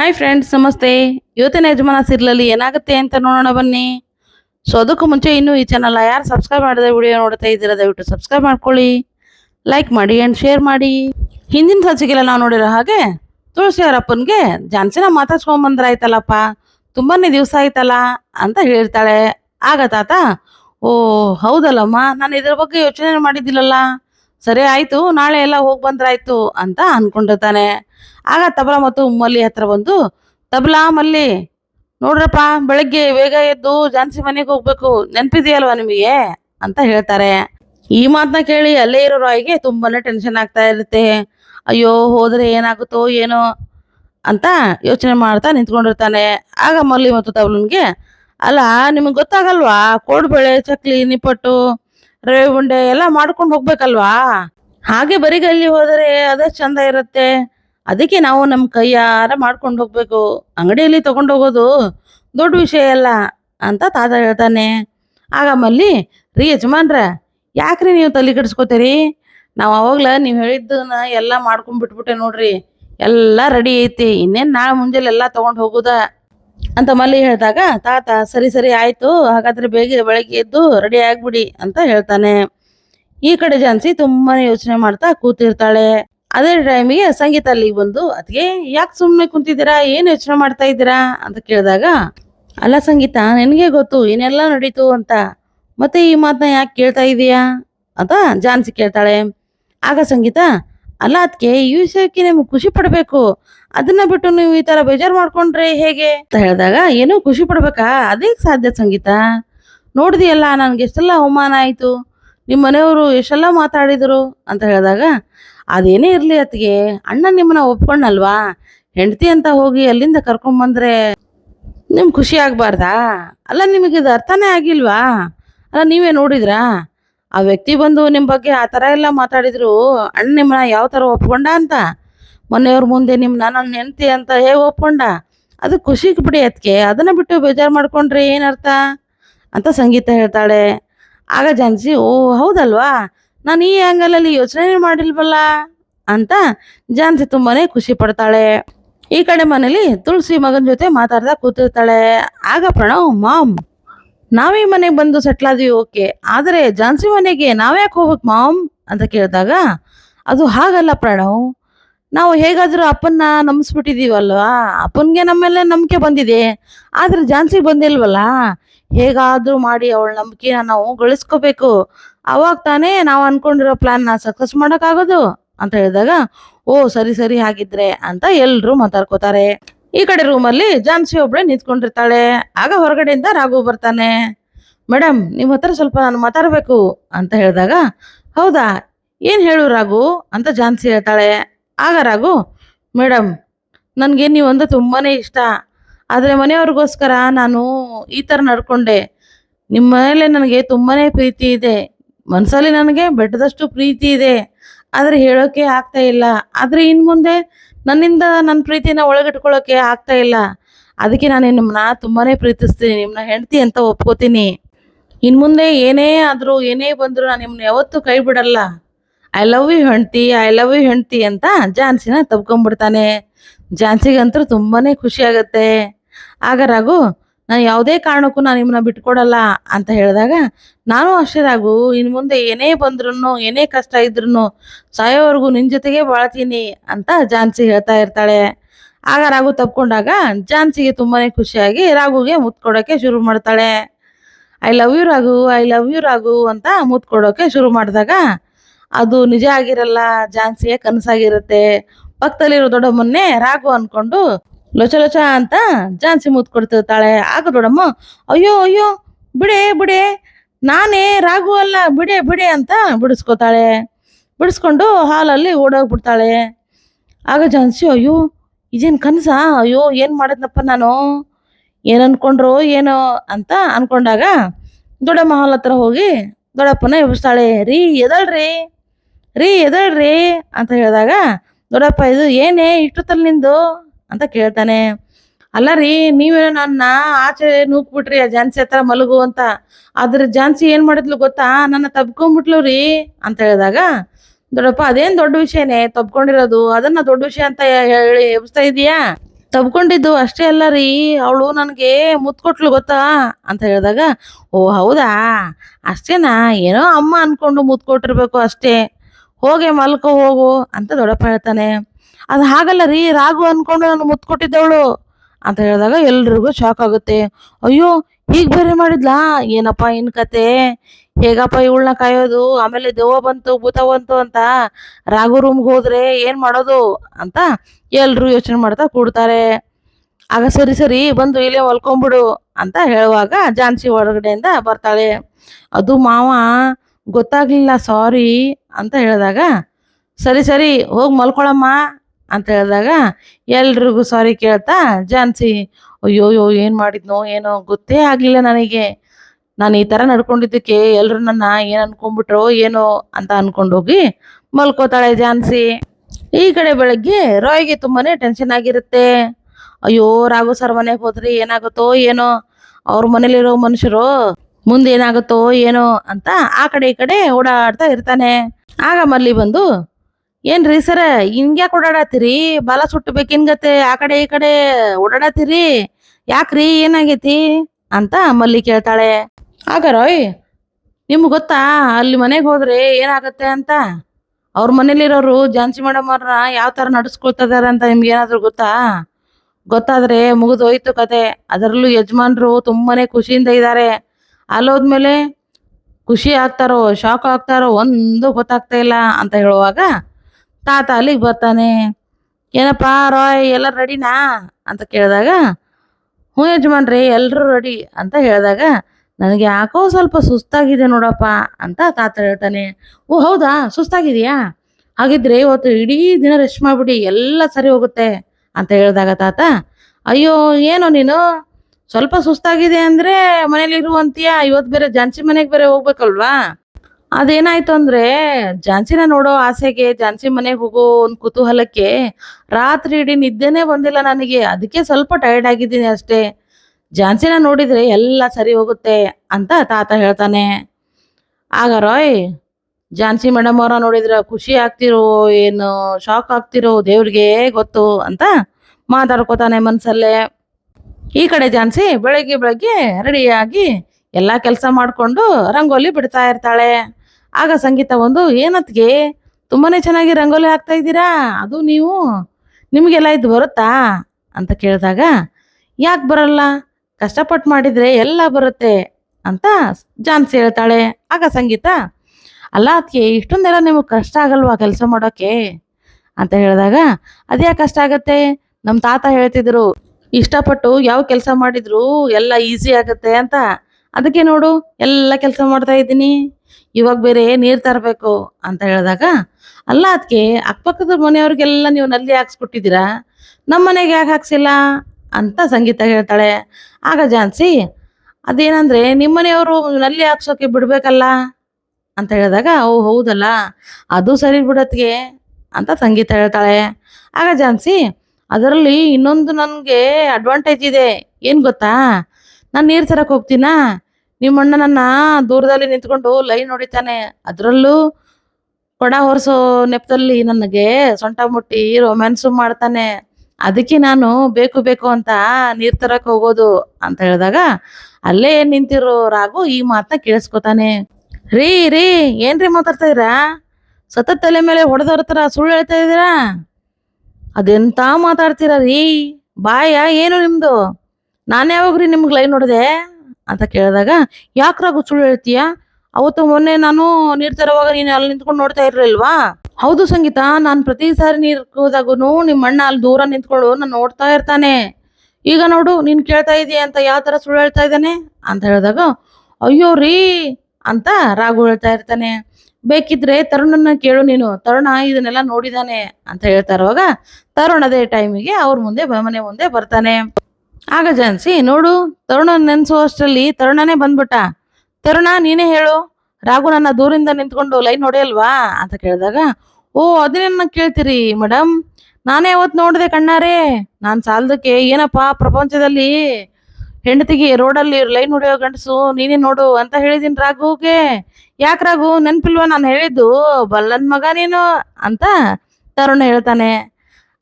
Hi friends ನಮಸ್ತೆ. ಇವತ್ತಿನ ಯಜಮಾನ ಸೀರಿಯಲಲ್ಲಿ ಏನಾಗುತ್ತೆ ಅಂತ ನೋಡೋಣ ಬನ್ನಿ. ಸೊ ಅದಕ್ಕೂ ಮುಂಚೆ ಇನ್ನೂ ಈ ಚಾನಲ್ ಯಾರು ಸಬ್ಸ್ಕ್ರೈಬ್ ಮಾಡಿದೆ ವಿಡಿಯೋ ನೋಡ್ತಾ ಇದ್ದೀರಾ, ದಯವಿಟ್ಟು ಸಬ್ಸ್ಕ್ರೈಬ್ ಮಾಡ್ಕೊಳ್ಳಿ. ಲೈಕ್ ಮಾಡಿ ಆ್ಯಂಡ್ ಶೇರ್ ಮಾಡಿ. ಹಿಂದಿನ ಸಂಚಿಕೆಲ್ಲ ನಾವು ನೋಡಿರೋ ಹಾಗೆ ತುಳಸಿ ಅವರಪ್ಪನಿಗೆ ಜಾನ್ಸಿನ ಮಾತಾಡ್ಸ್ಕೊಂಬಂದ್ರಾಯ್ತಲ್ಲಪ್ಪ ತುಂಬಾ ದಿವಸ ಆಯ್ತಲ್ಲ ಅಂತ ಹೇಳ್ತಾಳೆ. ಆಗ ತಾತ, ಓ, ಹೌದಲ್ಲಮ್ಮ, ನಾನು ಇದ್ರ ಬಗ್ಗೆ ಯೋಚನೆ ಮಾಡಿದ್ದಿಲ್ಲಲ್ಲ. ಸರಿ ಆಯಿತು, ನಾಳೆ ಎಲ್ಲ ಹೋಗಿ ಬಂದ್ರಾಯ್ತು ಅಂತ ಅನ್ಕೊಂಡಿರ್ತಾನೆ. ಆಗ ತಬಲಾ ಮತ್ತು ಮಲ್ಲಿ ಹತ್ರ ಬಂದು, ತಬಲಾ ಮಲ್ಲಿ, ನೋಡ್ರಪ್ಪ, ಬೆಳಗ್ಗೆ ಬೇಗ ಎದ್ದು ಜಾನ್ಸಿ ಮನೆಗೆ ಹೋಗ್ಬೇಕು. ನೆನ್ಪಿದೆಯಲ್ವಾ ನಿಮಗೆ? ಅಂತ ಹೇಳ್ತಾರೆ. ಈ ಮಾತನ್ನ ಕೇಳಿ ಅಲ್ಲೇ ಇರೋ ರಾಯ್ಗೆ ತುಂಬಾನೇ ಟೆನ್ಷನ್ ಆಗ್ತಾ ಇರುತ್ತೆ. ಅಯ್ಯೋ, ಹೋದ್ರೆ ಏನಾಗುತ್ತೋ ಏನೋ? ಅಂತ ಯೋಚನೆ ಮಾಡ್ತಾ ನಿಂತ್ಕೊಂಡಿರ್ತಾನೆ. ಆಗ ಮಲ್ಲಿ ಮತ್ತು ತಬಲನ್ಗೆ, ಅಲ್ಲ, ನಿಮಗೆ ಗೊತ್ತಾಗಲ್ವಾ? ಕೋಡ್ಬಳೆ ಚಕ್ಲಿ, ನಿಪ್ಪಟ್ಟು, ರವೆ ಉಂಡೆ ಎಲ್ಲ ಮಾಡ್ಕೊಂಡು ಹೋಗ್ಬೇಕಲ್ವಾ? ಹಾಗೆ ಬರಿಗಲ್ಲಿ ಹೋದರೆ ಅದೇ ಚಂದ ಇರುತ್ತೆ. ಅದಕ್ಕೆ ನಾವು ನಮ್ಮ ಕೈಯಾರ ಮಾಡ್ಕೊಂಡು ಹೋಗ್ಬೇಕು. ಅಂಗಡಿಯಲ್ಲಿ ತಗೊಂಡು ಹೋಗೋದು ದೊಡ್ಡ ವಿಷಯ ಅಲ್ಲ ಅಂತ ತಾತ ಹೇಳ್ತಾನೆ. ಆಗ ಮಲ್ಲಿ, ರೀ ಯಜಮಾನ್ರ, ಯಾಕ್ರಿ ನೀವು ತಲೆ ಕೆಡಿಸ್ಕೋತೀರಿ? ನಾವು ಅವಾಗ್ಲ ನೀವು ಹೇಳಿದ್ದನ್ನ ಎಲ್ಲ ಮಾಡ್ಕೊಂಡ್ಬಿಟ್ಬಿಟ್ಟೆ ನೋಡ್ರಿ. ಎಲ್ಲ ರೆಡಿ ಐತಿ. ಇನ್ನೇನು ನಾಳೆ ಮುಂಜಾನೆ ಎಲ್ಲ ತಗೊಂಡು ಹೋಗುದ? ಅಂತ ಮಲ್ಲಿ ಹೇಳಿದಾಗ, ತಾತ, ಸರಿ ಸರಿ, ಆಯ್ತು. ಹಾಗಾದ್ರೆ ಬೇಗ ಬೆಳಗ್ಗೆ ಎದ್ದು ರೆಡಿ ಆಗಿಬಿಡಿ ಅಂತ ಹೇಳ್ತಾನೆ. ಈ ಕಡೆ ಜಾನ್ಸಿ ತುಂಬಾನೇ ಯೋಚನೆ ಮಾಡ್ತಾ ಕೂತಿರ್ತಾಳೆ. ಅದೇ ಟೈಮಿಗೆ ಸಂಗೀತ ಅಲ್ಲಿಗೆ ಬಂದು ಅದಕ್ಕೆ ಯಾಕೆ ಸುಮ್ಮನೆ ಕುಂತಿದ್ದೀರಾ? ಏನು ಯೋಚನೆ ಮಾಡ್ತಾ ಇದ್ದೀರಾ? ಅಂತ ಕೇಳಿದಾಗ, ಅಲ್ಲ ಸಂಗೀತ, ನಿನಗೆ ಗೊತ್ತು, ಏನೆಲ್ಲ ನಡೀತು ಅಂತ. ಮತ್ತೆ ಈ ಮಾತನ್ನ ಯಾಕೆ ಕೇಳ್ತಾ ಇದೀಯಾ? ಅಂತ ಜಾನ್ಸಿ ಕೇಳ್ತಾಳೆ. ಆಗ ಸಂಗೀತ, ಅಲ್ಲ ಅದಕ್ಕೆ ಈ ವಿಷಯಕ್ಕೆ ನಿಮ್ಗೆ ಖುಷಿ ಪಡಬೇಕು. ಅದನ್ನ ಬಿಟ್ಟು ನೀವು ಈ ತರ ಬೇಜಾರು ಮಾಡ್ಕೊಂಡ್ರೆ ಹೇಗೆ? ಅಂತ ಹೇಳಿದಾಗ, ಏನೋ ಖುಷಿ ಪಡ್ಬೇಕಾ? ಅದೇ ಸಾಧ್ಯ ಸಂಗೀತ. ನೋಡಿದೆಯಲ್ಲ, ನನ್ಗೆ ಎಷ್ಟೆಲ್ಲ ಅವಮಾನ ಆಯಿತು. ನಿಮ್ಮ ಮನೆಯವರು ಎಷ್ಟೆಲ್ಲ ಮಾತಾಡಿದರು? ಅಂತ ಹೇಳಿದಾಗ ಅದೇನೇ ಇರ್ಲಿ ಅತ್ತಿಗೆ. ಅಣ್ಣ ನಿಮ್ಮನ್ನ ಒಪ್ಕೊಂಡಲ್ವಾ? ಹೆಂಡತಿ ಅಂತ ಹೋಗಿ ಅಲ್ಲಿಂದ ಕರ್ಕೊಂಬಂದ್ರೆ ನಿಮ್ಗೆ ಖುಷಿ ಆಗ್ಬಾರ್ದಾ? ಅಲ್ಲ, ನಿಮಗೆ ಇದು ಅರ್ಥನೇ ಆಗಿಲ್ವಾ? ಅಲ್ಲ, ನೀವೇ ನೋಡಿದ್ರಾ? ಆ ವ್ಯಕ್ತಿ ಬಂದು ನಿಮ್ಮ ಬಗ್ಗೆ ಆ ಥರ ಎಲ್ಲ ಮಾತಾಡಿದ್ರು ಅಣ್ಣ ನಿಮ್ಮನ್ನ ಯಾವ ಥರ ಒಪ್ಕೊಂಡ ಅಂತ? ಮೊನ್ನೆಯವ್ರ ಮುಂದೆ ನಿಮ್ಮನ್ನ ನನ್ನ ಹೆಂಡತಿ ಅಂತ ಹೇಗೆ ಒಪ್ಕೊಂಡ? ಅದು ಖುಷಿಗೆ ಬಿಡಿ ಅದಕ್ಕೆ ಅದನ್ನ ಬಿಟ್ಟು ಬೇಜಾರು ಮಾಡ್ಕೊಂಡ್ರೆ ಏನರ್ಥ ಅಂತ ಸಂಗೀತ ಹೇಳ್ತಾಳೆ. ಆಗ ಜಾನ್ಸಿ, ಓ, ಹೌದಲ್ವಾ? ನಾನು ಈ ಆ್ಯಂಗಲಲ್ಲಿ ಯೋಚನೆ ಮಾಡಿಲ್ವಲ್ಲ? ಅಂತ ಜಾನ್ಸಿ ತುಂಬಾನೇ ಖುಷಿ ಪಡ್ತಾಳೆ. ಈ ಕಡೆ ಮನೇಲಿ ತುಳಸಿ ಮಗನ ಜೊತೆ ಮಾತಾಡ್ತಾ ಕೂತಿರ್ತಾಳೆ. ಆಗ ಪ್ರಣವ್, ಮಾಮ್, ನಾವೇ ಮನೆಗೆ ಬಂದು ಸೆಟ್ಲ್ ಆದ್ವಿ, ಓಕೆ. ಆದರೆ ಜಾನ್ಸಿ ಮನೆಗೆ ನಾವ್ಯಾಕೆ ಹೋಗ್ಬೇಕು, ಮಾಮ್? ಅಂತ ಕೇಳಿದಾಗ, ಅದು ಹಾಗಲ್ಲ ಪ್ರಣವ್. ನಾವು ಹೇಗಾದರೂ ಅಪ್ಪನ್ನ ನಂಬಿಸ್ಬಿಟ್ಟಿದ್ದೀವಲ್ವಾ ಅಪ್ಪನಿಗೆ ನಮ್ಮೆಲ್ಲ ಮೇಲೆ ನಂಬಿಕೆ ಬಂದಿದೆ. ಆದ್ರೆ ಜಾನ್ಸಿ ಬಂದಿಲ್ವಲ್ಲ? ಹೇಗಾದರೂ ಮಾಡಿ ಅವಳ ನಂಬಿಕೆನ ನಾವು ಗಳಿಸ್ಕೋಬೇಕು. ಅವಾಗ ತಾನೇ ನಾವು ಅನ್ಕೊಂಡಿರೋ ಪ್ಲಾನ್ನ ಸಕ್ಸಸ್ ಮಾಡೋಕ್ಕಾಗೋದು ಅಂತ ಹೇಳಿದಾಗ, ಓ, ಸರಿ ಸರಿ ಹಾಗಿದ್ರೆ ಅಂತ ಎಲ್ಲರೂ ಮಾತಾಡ್ಕೋತಾರೆ. ಈ ಕಡೆ ರೂಮಲ್ಲಿ ಜಾನ್ಸಿ ಒಬ್ಳೆ ನಿಂತ್ಕೊಂಡಿರ್ತಾಳೆ. ಆಗ ಹೊರಗಡೆಯಿಂದ ರಾಘು ಬರ್ತಾನೆ. ಮೇಡಮ್ ನಿಮ್ಮ ಹತ್ರ ಸ್ವಲ್ಪ ನಾನು ಮಾತಾಡಬೇಕು ಅಂತ ಹೇಳಿದಾಗ, ಹೌದಾ? ಏನು ಹೇಳು ರಾಘು ಅಂತ ಜಾನ್ಸಿ ಹೇಳ್ತಾಳೆ. ಆಗ ರಾಘು ಮೇಡಮ್ ನನಗೆ ನೀವಂದ್ರೆ ತುಂಬಾನೇ ಇಷ್ಟ. ಆದರೆ ಮನೆಯವ್ರಿಗೋಸ್ಕರ ನಾನು ಈ ಥರ ನಡ್ಕೊಂಡೆ. ನಿಮ್ಮ ಮೇಲೆ ನನಗೆ ತುಂಬಾನೇ ಪ್ರೀತಿ ಇದೆ. ಮನಸ್ಸಲ್ಲಿ ನನಗೆ ಬೆಟ್ಟದಷ್ಟು ಪ್ರೀತಿ ಇದೆ. ಆದರೆ ಹೇಳೋಕೆ ಆಗ್ತಾ ಇಲ್ಲ. ಆದರೆ ಇನ್ನು ಮುಂದೆ ನನ್ನಿಂದ ನನ್ನ ಪ್ರೀತಿನ ಒಳಗಿಟ್ಕೊಳ್ಳೋಕೆ ಆಗ್ತಾ ಇಲ್ಲ. ಅದಕ್ಕೆ ನಾನು ನಿಮ್ಮನ್ನ ತುಂಬಾನೇ ಪ್ರೀತಿಸ್ತೀನಿ. ನಿಮ್ಮನ್ನ ಹೆಂಡತಿ ಅಂತ ಒಪ್ಕೋತೀನಿ. ಇನ್ನು ಮುಂದೆ ಏನೇ ಆದರೂ, ಏನೇ ಬಂದರೂ ನಾನು ನಿಮ್ಮನ್ನ ಯಾವತ್ತೂ ಕೈ ಬಿಡಲ್ಲ. ಐ ಲವ್ ಯು ಹೆಂಡತಿ ಐ ಲವ್ ಯು ಹೆಂಡತಿ ಅಂತ ಜಾನ್ಸಿನ ತಬ್ಕೊಂಡ್ಬಿಡ್ತಾನೆ. ಜಾನ್ಸಿಗಂತೂ ತುಂಬಾನೇ ಖುಷಿ ಆಗತ್ತೆ. ಆಗ ರಾಘು ನಾನು ಯಾವುದೇ ಕಾರಣಕ್ಕೂ ನಾನು ನಿಮ್ಮನ್ನ ಬಿಟ್ಕೊಡಲ್ಲ ಅಂತ ಹೇಳಿದಾಗ ನಾನು ಅಷ್ಟೇ ರಾಘು ಇನ್ನು ಮುಂದೆ ಏನೇ ಬಂದ್ರೂ ಏನೇ ಕಷ್ಟ ಇದ್ರೂ ಸಾಯೋವರೆಗೂ ನಿನ್ನ ಜೊತೆಗೆ ಬಾಳ್ತೀನಿ ಅಂತ ಜಾನ್ಸಿ ಹೇಳ್ತಾ ಇರ್ತಾಳೆ. ಆಗ ರಾಘು ತಪ್ಕೊಂಡಾಗ ಜಾನ್ಸಿಗೆ ತುಂಬಾನೇ ಖುಷಿಯಾಗಿ ರಾಘುಗೆ ಮುತ್ಕೊಡೋಕೆ ಶುರು ಮಾಡ್ತಾಳೆ. I love you Raghu, I love you Raghu ಅಂತ ಮುತ್ಕೊಡೋಕೆ ಶುರು ಮಾಡಿದಾಗ ಅದು ನಿಜ ಆಗಿರಲ್ಲ ಜಾನ್ಸಿಗೆ ಕನಸಾಗಿರುತ್ತೆ. ಪಕ್ಕದಲ್ಲಿರೋ ದೊಡ್ಡಮ್ಮನ್ನೇ ರಾಘು ಅನ್ಕೊಂಡು ಲೊಚ ಲೊಚ ಅಂತ ಜಾನ್ಸಿ ಮುತ್ತು ಕೊಡ್ತಿರ್ತಾಳೆ. ಆಗ ದೊಡಮ್ಮ ಅಯ್ಯೋ ಅಯ್ಯೋ, ಬಿಡೆ ಬಿಡೆ, ನಾನೇ ರಾಘು ಅಲ್ಲ, ಬಿಡೆ ಬಿಡೆ ಅಂತ ಬಿಡಿಸ್ಕೊತಾಳೆ. ಬಿಡಿಸ್ಕೊಂಡು ಹಾಲಲ್ಲಿ ಓಡೋಗ್ಬಿಡ್ತಾಳೆ. ಆಗ ಜಾನ್ಸಿ, ಅಯ್ಯೋ, ಇದೇನು ಕನಸ? ಅಯ್ಯೋ, ಏನು ಮಾಡಿದ್ನಪ್ಪ ನಾನು? ಏನು ಅನ್ಕೊಂಡ್ರು ಏನೋ ಅಂತ ಅನ್ಕೊಂಡಾಗ ದೊಡ್ಡಮ್ಮ ಹಾಲ್ ಹತ್ರ ಹೋಗಿ ದೊಡ್ಡಪ್ಪನ ಎಬ್ಬಿಸ್ತಾಳೆ. ರೀ, ಎದಳ್ರಿ? ರೀ, ಎದಳ್ರಿ? ಅಂತ ಹೇಳಿದಾಗ, ದೊಡ್ಡಪ್ಪ ಇದು ಏನೇ ಇಷ್ಟೊತ್ತಲ್ಲಿ ನಿಂದು? ಅಂತ ಕೇಳ್ತಾನೆ. ಅಲ್ಲ ರೀ, ನೀವೇನೋ ನನ್ನ ಆಚೆ ನೂಕ್ಬಿಟ್ರಿ, ಆ ಜಾನ್ಸಿ ಹತ್ರ ಮಲಗು ಅಂತ. ಆದ್ರೆ ಜಾನ್ಸಿ ಏನು ಮಾಡಿದ್ಲು ಗೊತ್ತಾ? ನನ್ನ ತಬ್ಕೊಂಡ್ಬಿಟ್ಲು ರೀ ಅಂತ ಹೇಳಿದಾಗ, ದೊಡ್ಡಪ್ಪ, ಅದೇನ್ ದೊಡ್ಡ ವಿಷಯನೇ? ತಬ್ಕೊಂಡಿರೋದು ಅದನ್ನ ದೊಡ್ಡ ವಿಷಯ ಅಂತ ಹೇಳಿ ಎಬ್ಸ್ತಾ ಇದೀಯಾ ತಬ್ಕೊಂಡಿದ್ದು ಅಷ್ಟೇ ಅಲ್ಲ ರೀ, ಅವಳು ನನಗೆ ಮುತ್ಕೊಟ್ಲು ಗೊತ್ತಾ? ಅಂತ ಹೇಳಿದಾಗ, ಓ, ಹೌದಾ? ಅಷ್ಟೇನಾ? ಏನೋ ಅಮ್ಮ ಅಂದ್ಕೊಂಡು ಮುತ್ಕೊಟ್ಟಿರ್ಬೇಕು ಅಷ್ಟೇ. ಹೋಗೆ ಮಲ್ಕೋ, ಹೋಗು ಅಂತ ದೊಡ್ಡಪ್ಪ ಹೇಳ್ತಾನೆ. ಅದು ಹಾಗಲ್ಲ ರೀ, ರಾಘು ಅಂದ್ಕೊಂಡು ನಾನು ಮುತ್ಕೊಟ್ಟಿದ್ದವಳು ಅಂತ ಹೇಳಿದಾಗ ಎಲ್ರಿಗೂ ಶಾಕ್ ಆಗುತ್ತೆ. ಅಯ್ಯೋ, ಹೀಗೆ ಬೇರೆ ಮಾಡಿದ್ಲಾ? ಏನಪ್ಪ ಇನ್ ಕತೆ? ಹೇಗಪ್ಪ ಇವಳನ್ನ ಕಾಯೋದು? ಆಮೇಲೆ ದೆವ್ವ ಬಂತು, ಭೂತ ಬಂತು ಅಂತ ರಾಘು ರೂಮ್ಗೆ ಹೋದ್ರೆ ಏನ್ ಮಾಡೋದು ಅಂತ ಎಲ್ಲರೂ ಯೋಚನೆ ಮಾಡ್ತಾ ಕೂಡ್ತಾರೆ. ಆಗ ಸರಿ ಸರಿ, ಬಂದು ಇಲ್ಲೇ ಹೊಲ್ಕೊಂಬಿಡು ಅಂತ ಹೇಳುವಾಗ ಜಾನ್ಸಿ ಹೊರಗಡೆಯಿಂದ ಬರ್ತಾಳೆ. ಅದು ಮಾವ, ಗೊತ್ತಾಗ್ಲಿಲ್ಲ ಸಾರಿ ಅಂತ ಹೇಳಿದಾಗ, ಸರಿ ಸರಿ, ಹೋಗಿ ಮಲ್ಕೊಳಮ್ಮ ಅಂತ ಹೇಳಿದಾಗ ಎಲ್ರಿಗೂ ಸಾರಿ ಕೇಳ್ತಾ, ಜಾನ್ಸಿ, ಅಯ್ಯೋ ಏನು ಮಾಡಿದ್ನೋ, ಏನೋ ಗೊತ್ತೇ ಆಗಲಿಲ್ಲ ನನಗೆ. ನಾನು ಈ ಥರ ನಡ್ಕೊಂಡಿದ್ದಕ್ಕೆ ಎಲ್ಲರೂ ನನ್ನ ಏನು ಅನ್ಕೊಂಡ್ಬಿಟ್ರೋ, ಏನೋ ಅಂತ ಅಂದ್ಕೊಂಡೋಗಿ ಮಲ್ಕೋತಾಳೆ ಜಾನ್ಸಿ. ಈ ಕಡೆ ಬೆಳಗ್ಗೆ ರಾಯ್ಗೆ ತುಂಬಾನೇ ಟೆನ್ಷನ್ ಆಗಿರುತ್ತೆ. ಅಯ್ಯೋ, ರಾಘು ಸರ್ ಮನೆಗೆ ಹೋದ್ರೆ ಏನಾಗುತ್ತೋ, ಏನೋ, ಅವ್ರ ಮನೇಲಿರೋ ಮನುಷ್ಯರು ಮುಂದೆ ಏನಾಗುತ್ತೋ, ಏನೋ ಅಂತ ಆ ಕಡೆ ಈ ಕಡೆ ಓಡಾಡ್ತಾ ಇರ್ತಾನೆ. ಆಗ ಮಲ್ಲಿ ಬಂದು ಏನ್ರಿ ಸರ? ಹಿಂಗ್ಯಾಕೆ ಓಡಾಡತ್ತೀರಿ? ಬಾಲ ಸುಟ್ಟಬೇಕಿನ್ಗತ್ತೆ ಆ ಕಡೆ ಈ ಕಡೆ ಓಡಾಡತ್ತೀರಿ? ಯಾಕ್ರಿ? ಏನಾಗೈತಿ? ಅಂತ ಮಲ್ಲಿ ಕೇಳ್ತಾಳೆ. ಆಗ ರಾಯ್, ನಿಮ್ಗೆ ಗೊತ್ತಾ? ಅಲ್ಲಿ ಮನೆಗೆ ಹೋದ್ರೆ ಏನಾಗತ್ತೆ ಅಂತ? ಅವ್ರ ಮನೇಲಿರೋರು ಜಾನ್ಸಿ ಮೇಡಮ್ ಅವ್ರನ್ನ ಯಾವ ಥರ ನಡೆಸ್ಕೊಳ್ತಿದ್ದಾರೆ ಅಂತ ನಿಮ್ಗೆ ಏನಾದರೂ ಗೊತ್ತಾ? ಗೊತ್ತಾದ್ರೆ ಮುಗಿದು ಹೋಯ್ತು ಕತೆ. ಅದರಲ್ಲೂ ಯಜಮಾನ್ರು ತುಂಬಾನೇ ಖುಷಿಯಿಂದ ಇದ್ದಾರೆ ಅಲ್ಲೋದ್ಮೇಲೆ ಖುಷಿ ಆಗ್ತಾರೋ, ಶಾಕ್ ಆಗ್ತಾರೋ, ಒಂದು ಗೊತ್ತಾಗ್ತಾ ಇಲ್ಲ ಅಂತ ಹೇಳುವಾಗ ತಾತ ಅಲ್ಲಿಗೆ ಬರ್ತಾನೆ. ಏನಪ್ಪ ರಾಯ್ ಎಲ್ಲ ರೆಡಿನಾ ಅಂತ ಕೇಳಿದಾಗ, ಹ್ಞೂ ಯಜಮಾನ್ರಿ ಎಲ್ಲರೂ ರೆಡಿ ಅಂತ ಹೇಳಿದಾಗ, ನನಗೆ ಯಾಕೋ ಸ್ವಲ್ಪ ಸುಸ್ತಾಗಿದೆ ನೋಡಪ್ಪ ಅಂತ ತಾತ ಹೇಳ್ತಾನೆ. ಓ, ಹೌದಾ? ಸುಸ್ತಾಗಿದೆಯಾ? ಹಾಗಿದ್ರೆ ಇವತ್ತು ಇಡೀ ದಿನ ರೆಸ್ಟ್ ಮಾಡಿಬಿಡಿ, ಎಲ್ಲ ಸರಿ ಹೋಗುತ್ತೆ ಅಂತ ಹೇಳಿದಾಗ ತಾತ, ಅಯ್ಯೋ, ಏನು ನೀನು? ಸ್ವಲ್ಪ ಸುಸ್ತಾಗಿದೆ ಅಂದರೆ ಮನೇಲಿ ಇರುವಂತೀಯ ಇವತ್ತು ಬೇರೆ ಜಾನ್ಸಿ ಮನೆಗೆ ಬೇರೆ ಹೋಗ್ಬೇಕಲ್ವಾ? ಅದೇನಾಯ್ತು ಅಂದ್ರೆ ಝಾನ್ಸಿನ ನೋಡೋ ಆಸೆಗೆ ಝಾನ್ಸಿ ಮನೆಗೆ ಹೋಗೋ ಒಂದು ಕುತೂಹಲಕ್ಕೆ ರಾತ್ರಿ ಇಡೀ ನಿದ್ದೆನೇ ಬಂದಿಲ್ಲ ನನಗೆ. ಅದಕ್ಕೆ ಸ್ವಲ್ಪ ಟೈರ್ಡ್ ಆಗಿದ್ದೀನಿ ಅಷ್ಟೇ. ಝಾನ್ಸಿನ ನೋಡಿದ್ರೆ ಎಲ್ಲ ಸರಿ ಹೋಗುತ್ತೆ ಅಂತ ತಾತ ಹೇಳ್ತಾನೆ. ಆಗ ರಾಯ್ ಝಾನ್ಸಿ ಮೇಡಮ್ ಅವರ ನೋಡಿದ್ರೆ ಖುಷಿ ಆಗ್ತಿರೋ ಏನು ಶಾಕ್ ಆಗ್ತಿರೋ ದೇವ್ರಿಗೆ ಗೊತ್ತು ಅಂತ ಮಾತಾಡ್ಕೋತಾನೆ ಮನ್ಸಲ್ಲೇ. ಈ ಕಡೆ ಝಾನ್ಸಿ ಬೆಳಗ್ಗೆ ಬೆಳಗ್ಗೆ ರೆಡಿಯಾಗಿ ಎಲ್ಲ ಕೆಲಸ ಮಾಡಿಕೊಂಡು ರಂಗೋಲಿ ಬಿಡ್ತಾ ಇರ್ತಾಳೆ. ಆಗ ಸಂಗೀತ ಒಂದು, ಏನತ್ಗೆ? ತುಂಬಾನೇ ಚೆನ್ನಾಗಿ ರಂಗೋಲಿ ಹಾಕ್ತಾ ಇದ್ದೀರಾ? ಅದು ನೀವು? ನಿಮಗೆಲ್ಲ ಇದು ಬರುತ್ತಾ? ಅಂತ ಕೇಳಿದಾಗ, ಯಾಕೆ ಬರಲ್ಲ? ಕಷ್ಟಪಟ್ಟು ಮಾಡಿದರೆ ಎಲ್ಲ ಬರುತ್ತೆ ಅಂತ ಜಾನ್ಸಿ ಹೇಳ್ತಾಳೆ. ಆಗ ಸಂಗೀತ, ಅಲ್ಲ ಅದಕ್ಕೆ ಇಷ್ಟೊಂದೆಲ್ಲ ನಿಮಗೆ ಕಷ್ಟ ಆಗಲ್ವಾ ಕೆಲಸ ಮಾಡೋಕ್ಕೆ ಅಂತ ಹೇಳಿದಾಗ, ಅದ್ಯಾಕೆ ಕಷ್ಟ ಆಗತ್ತೆ? ನಮ್ಮ ತಾತ ಹೇಳ್ತಿದ್ರು, ಇಷ್ಟಪಟ್ಟು ಯಾವ ಕೆಲಸ ಮಾಡಿದ್ರು ಎಲ್ಲ ಈಸಿ ಆಗುತ್ತೆ ಅಂತ. ಅದಕ್ಕೆ ನೋಡು, ಎಲ್ಲ ಕೆಲಸ ಮಾಡ್ತಾ ಇದ್ದೀನಿ. ಇವಾಗ ಬೇರೆ ನೀರು ತರಬೇಕು ಅಂತ ಹೇಳಿದಾಗ, ಅಲ್ಲ ಅದಕ್ಕೆ ಅಕ್ಕಪಕ್ಕದ ಮನೆಯವ್ರಿಗೆಲ್ಲ ನೀವು ನಲ್ಲಿ ಹಾಕ್ಸ್ಕೊಟ್ಟಿದ್ದೀರಾ ನಮ್ಮ ಮನೆಗೆ ಯಾಕೆ ಹಾಕ್ಸಿಲ್ಲ? ಅಂತ ಸಂಗೀತ ಹೇಳ್ತಾಳೆ. ಆಗ ಜಾನ್ಸಿ ಅದೇನಂದ್ರೆ ನಿಮ್ಮ ಮನೆಯವರು ನಲ್ಲಿ ಹಾಕ್ಸೋಕೆ ಬಿಡಬೇಕಲ್ಲ? ಅಂತ ಹೇಳಿದಾಗ, ಓ ಹೌದಲ್ಲ, ಅದು ಸರಿ ಬಿಡತ್ಗೆ ಅಂತ ಸಂಗೀತ ಹೇಳ್ತಾಳೆ. ಆಗ ಜಾನ್ಸಿ ಅದರಲ್ಲಿ ಇನ್ನೊಂದು ನನಗೆ ಅಡ್ವಾಂಟೇಜ್ ಇದೆ. ಏನು ಗೊತ್ತಾ? ನಾನು ನೀರು ತರಕ್ಕೆ ಹೋಗ್ತೀನಾ? ನಿಮ್ಮ ಅಣ್ಣನನ್ನ ದೂರದಲ್ಲಿ ನಿಂತ್ಕೊಂಡು ಲೈನ್ ಹೊಡಿತಾನೆ. ಅದರಲ್ಲೂ ಕೊಡ ಹೊರಿಸೋ ನೆಪದಲ್ಲಿ ನನಗೆ ಸೊಂಟ ಮುಟ್ಟಿ ರೊಮ್ಯಾನ್ಸು ಮಾಡ್ತಾನೆ. ಅದಕ್ಕೆ ನಾನು ಬೇಕು ಬೇಕು ಅಂತ ನೀರ್ ತರಕ್ ಹೋಗೋದು ಅಂತ ಹೇಳಿದಾಗ ಅಲ್ಲೇ ನಿಂತಿರೋ ರಾಗು ಈ ಮಾತನ್ನ ಕೇಳಿಸ್ಕೊತಾನೆ. ರೀ ರೀ, ಏನ್ರಿ ಮಾತಾಡ್ತಾ ಇದ್ದೀರಾ? ಸತತ್ ತಲೆ ಮೇಲೆ ಹೊಡೆದವ್ರ ಥರ ಸುಳ್ಳು ಹೇಳ್ತಾ ಇದ್ದೀರಾ? ಅದೆಂತ ಮಾತಾಡ್ತೀರಾ ರೀ? ಬಾಯ, ಏನು ನಿಮ್ದು? ನಾನು ರೀ ನಿಮ್ಗೆ ಲೈನ್ ಹೊಡೆದೆ? ಅಂತ ಕೇಳಿದಾಗ ಯಾಕೆ ರಾಗು ಸುಳ್ಳು ಹೇಳ್ತೀಯಾ? ಅವತ್ತು ಮೊನ್ನೆ ನಾನು ನೀರು ತರುವಾಗ ನೀನು ಅಲ್ಲಿ ನಿಂತ್ಕೊಂಡು ನೋಡ್ತಾ ಇರ್ಲಿಲ್ವಾ? ಹೌದು ಸಂಗೀತ, ನಾನು ಪ್ರತಿ ಸಾರಿ ನೀರು ಹೋದಾಗೂ ನಿಮ್ಮ ಅಣ್ಣ ಅಲ್ಲಿ ದೂರ ನಿಂತ್ಕೊಳ್ಳು ನಾನು ನೋಡ್ತಾ ಇರ್ತಾನೆ. ಈಗ ನೋಡು, ನೀನು ಕೇಳ್ತಾ ಇದೀಯ ಅಂತ ಯಾವ ಥರ ಸುಳ್ಳು ಹೇಳ್ತಾ ಇದ್ದಾನೆ? ಅಂತ ಹೇಳಿದಾಗ, ಅಯ್ಯೋ ರೀ ಅಂತ ರಾಘು ಹೇಳ್ತಾ ಇರ್ತಾನೆ. ಬೇಕಿದ್ರೆ ತರುಣನ್ನ ಕೇಳು ನೀನು, ತರುಣ ಇದನ್ನೆಲ್ಲ ನೋಡಿದಾನೆ ಅಂತ ಹೇಳ್ತಾ ಇರುವಾಗ ತರುಣದೇ ಟೈಮಿಗೆ ಅವ್ರ ಮುಂದೆ ಮನೆ ಮುಂದೆ ಬರ್ತಾನೆ. ಆಗ ಜಾನ್ಸಿ, ನೋಡು ತರುಣ ನೆನ್ಸು ಅಷ್ಟರಲ್ಲಿ, ತರುಣನೇ ಬಂದ್ಬಿಟ್ಟ. ತರುಣ, ನೀನೇ ಹೇಳು, ರಾಘು ನನ್ನ ದೂರಿಂದ ನಿಂತ್ಕೊಂಡು ಲೈನ್ ಹೊಡೆಯಲ್ವಾ? ಅಂತ ಕೇಳಿದಾಗ, ಓ ಅದನ್ನೇನ ಕೇಳ್ತೀರಿ ಮೇಡಮ್ ನಾನೇ ಅವತ್ತು ನೋಡಿದೆ ಕಣ್ಣಾರೆ. ನಾನು ಸಾಲದಕ್ಕೆ ಏನಪ್ಪ, ಪ್ರಪಂಚದಲ್ಲಿ ಹೆಂಡತಿಗೆ ರೋಡಲ್ಲಿ ಲೈನ್ ಹೊಡೆಯೋ ಗಂಡಸು ನೀನೇ ನೋಡು ಅಂತ ಹೇಳಿದೀನಿ ರಾಘುಗೆ. ಯಾಕೆ ರಾಘು, ನೆನ್ಪಿಲ್ವಾ ನಾನು ಹೇಳಿದ್ದು? ಬಲ್ಲನ್ ಮಗ ನೀನು, ಅಂತ ತರುಣ ಹೇಳ್ತಾನೆ.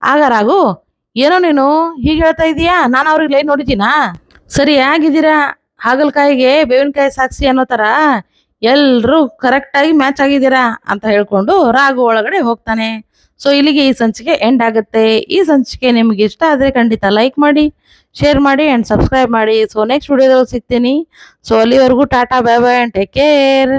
ಆಗ ರಾಘು ಏನೋ ನೀನು ಹೀಗೆ ಹೇಳ್ತಾ ಇದೀಯಾ? ನಾನು ಅವ್ರಿಗೆ ಲೈನ್ ನೋಡಿದ್ದೀನಾ? ಸರಿ, ಹೇಗಿದ್ದೀರಾ? ಹಾಗಲಕಾಯಿಗೆ ಬೇವಿನಕಾಯಿ ಸಾಕ್ಷಿ ಅನ್ನೋ ಥರ ಎಲ್ಲರೂ ಕರೆಕ್ಟಾಗಿ ಮ್ಯಾಚ್ ಆಗಿದ್ದೀರಾ ಅಂತ ಹೇಳ್ಕೊಂಡು ರಾಗು ಒಳಗಡೆ ಹೋಗ್ತಾನೆ. ಸೊ ಇಲ್ಲಿಗೆ ಈ ಸಂಚಿಕೆ ಎಂಡ್ ಆಗುತ್ತೆ. ಈ ಸಂಚಿಕೆ ನಿಮ್ಗೆ ಇಷ್ಟ ಆದರೆ ಖಂಡಿತ ಲೈಕ್ ಮಾಡಿ ಶೇರ್ ಮಾಡಿ ಆ್ಯಂಡ್ ಸಬ್ಸ್ಕ್ರೈಬ್ ಮಾಡಿ. ಸೊ ನೆಕ್ಸ್ಟ್ ವಿಡಿಯೋದಲ್ಲಿ ಸಿಗ್ತೀನಿ. ಸೊ ಅಲ್ಲಿವರೆಗೂ tata bye bye and take care